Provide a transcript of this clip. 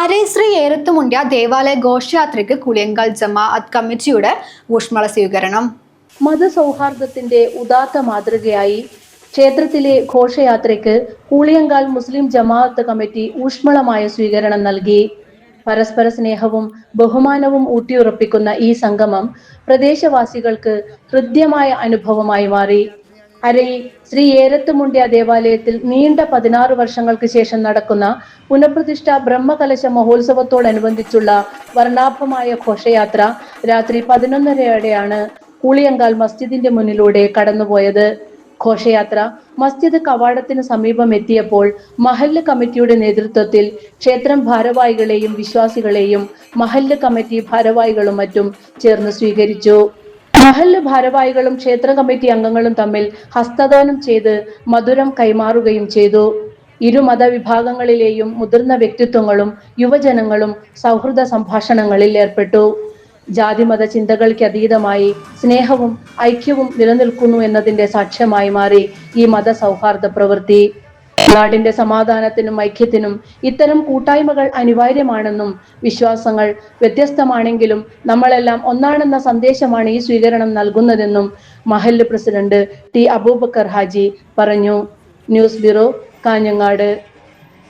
അരേശ്രീ ഏറത്തുമുണ്ട്യ ദേവാലയ ഘോഷയാത്രയ്ക്ക് കുളിയങ്കൽ ജമാഅത്ത് കമ്മിറ്റിയുടെ ഊഷ്മള സ്വീകരണം. മതസൗഹാർദ്ദത്തിന്റെ ഉദാത്ത മാതൃകയായി ക്ഷേത്രത്തിലെ ഘോഷയാത്രയ്ക്ക് കൂളിയങ്കാൽ മുസ്ലിം ജമാഅത്ത് കമ്മിറ്റി ഊഷ്മളമായ സ്വീകരണം നൽകി. പരസ്പര സ്നേഹവും ബഹുമാനവും ഊട്ടിയുറപ്പിക്കുന്ന ഈ സംഗമം പ്രദേശവാസികൾക്ക് ഹൃദ്യമായ അനുഭവമായി മാറി. അരയിൽ ശ്രീ ഏരത്തുമുണ്ടിയ ദേവാലയത്തിൽ നീണ്ട പതിനാറ് വർഷങ്ങൾക്ക് ശേഷം നടക്കുന്ന പുനഃപ്രതിഷ്ഠ ബ്രഹ്മകലശ മഹോത്സവത്തോടനുബന്ധിച്ചുള്ള വർണാഭമായ ഘോഷയാത്ര രാത്രി പതിനൊന്നരയോടെയാണ് കൂളിയങ്കാൽ മസ്ജിദിന്റെ മുന്നിലൂടെ കടന്നുപോയത്. ഘോഷയാത്ര മസ്ജിദ് കവാടത്തിന് സമീപം എത്തിയപ്പോൾ മഹല്ല് കമ്മിറ്റിയുടെ നേതൃത്വത്തിൽ ക്ഷേത്രം ഭാരവാഹികളെയും വിശ്വാസികളെയും മഹല്ല് കമ്മിറ്റി ഭാരവാഹികളും മറ്റും ചേർന്ന് സ്വീകരിച്ചു. മഹല്ല് ഭാരവാഹികളും ക്ഷേത്ര കമ്മിറ്റി അംഗങ്ങളും തമ്മിൽ ഹസ്തദാനം ചെയ്ത് മധുരം കൈമാറുകയും ചെയ്തു. ഇരു മതവിഭാഗങ്ങളിലെയും മുതിർന്ന വ്യക്തിത്വങ്ങളും യുവജനങ്ങളും സൗഹൃദ സംഭാഷണങ്ങളിൽ ഏർപ്പെട്ടു. ജാതിമത ചിന്തകൾക്ക് അതീതമായി സ്നേഹവും ഐക്യവും നിലനിൽക്കുന്നു എന്നതിന്റെ സാക്ഷ്യമായി മാറി ഈ മത സൗഹാർദ്ദ പ്രവൃത്തി. നാടിന്റെ സമാധാനത്തിനും ഐക്യത്തിനും ഇത്തരം കൂട്ടായ്മകൾ അനിവാര്യമാണെന്നും വിശ്വാസങ്ങൾ വ്യത്യസ്തമാണെങ്കിലും നമ്മളെല്ലാം ഒന്നാണെന്ന സന്ദേശമാണ് ഈ സ്വീകരണം നൽകുന്നതെന്നും മഹല്ല് പ്രസിഡന്റ് ടി അബൂബക്കർ ഹാജി പറഞ്ഞു. News bureau Kanhangad.